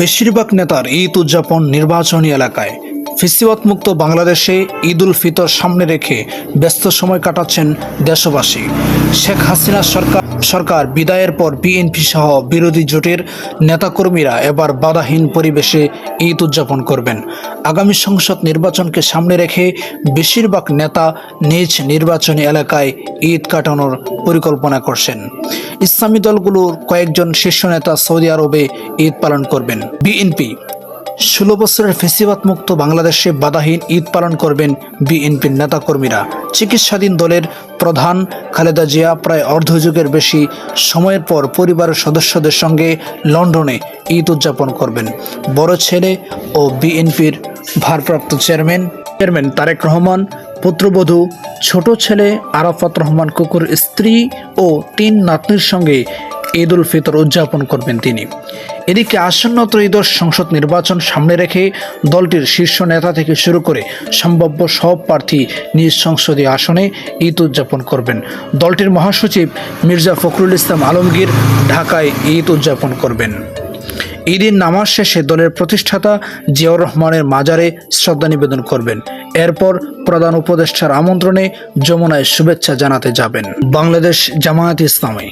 বেশিরভাগ নেতার ঈদ উদযাপন নির্বাচনী এলাকায়। ফিসিবাত মুক্ত বাংলাদেশে ঈদ উল ফিতর সামনে রেখে ব্যস্ত সময় কাটাচ্ছেন দেশবাসী। শেখ হাসিনা সরকার সরকার বিদায়ের পর বিএনপি সহ বিরোধী জোটের নেতাকর্মীরা এবার বাধাহীন পরিবেশে ঈদ উদযাপন করবেন। আগামী সংসদ নির্বাচনকে সামনে রেখে বেশিরভাগ নেতা নিজ নির্বাচনী এলাকায় ঈদ কাটানোর পরিকল্পনা করছেন। ইসলামী দলগুলোর কয়েকজন শীর্ষ নেতা সৌদি আরবে ঈদ পালন করবেন। বিএনপি, ষোলো বছরের ফেসিবাত মুক্ত বাংলাদেশে বাধাহীন ঈদ পালন করবেন বিএনপির নেতাকর্মীরা। চিকিৎসাধীন দলের প্রধান খালেদা জিয়া প্রায় অর্ধযুগের বেশি সময়ের পর পরিবারের সদস্যদের সঙ্গে লন্ডনে ঈদ উদযাপন করবেন। বড় ছেলে ও বিএনপির ভারপ্রাপ্ত চেয়ারম্যান চেয়ারম্যান তারেক রহমান পুত্রবধূ, ছোট ছেলে আরাফাত রহমান কুকুর, স্ত্রী ও তিন নাতনির সঙ্গে ঈদ উল ফিতর উদযাপন করবেন তিনি। এদিকে আসন্ন ত্রয়োদশ সংসদ নির্বাচন সামনে রেখে দলটির শীর্ষ নেতা থেকে শুরু করে সম্ভাব্য সব প্রার্থী নিজ সংসদীয় আসনে ঈদ উদযাপন করবেন। দলটির মহাসচিব মির্জা ফখরুল ইসলাম আলমগীর ঢাকায় ঈদ উদযাপন করবেন। ঈদের নামাজ শেষে দলের প্রতিষ্ঠাতা জিয়াউর রহমানের মাজারে শ্রদ্ধা নিবেদন করবেন। এরপর প্রধান উপদেষ্টার আমন্ত্রণে যমুনায় শুভেচ্ছা জানাতে যাবেন। বাংলাদেশ জামায়াত ইসলামী।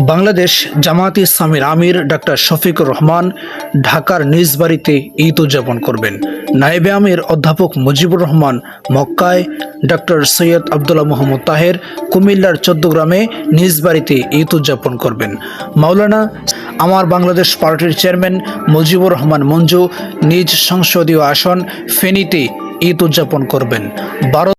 বাংলাদেশ জামায়াত ইসলামীর আমির ডাক্তার শফিকুর রহমান ঢাকার নিজ বাড়িতে ঈদ উদযাপন করবেন। নায়েবে আমির অধ্যাপক মুজিবুর রহমান মক্কায় ডক্টর সৈয়দ আবদুল্লাহ মোহাম্মদ তাহের কুমিল্লার চোদ্দগ্রামে নিজ বাড়িতে ঈদ উদযাপন করবেন। মাওলানা আমার বাংলাদেশ পার্টির চেয়ারম্যান মুজিবুর রহমান মঞ্জু নিজ সংসদীয় আসন ফেনীতে ঈদ উদযাপন করবেন। বারো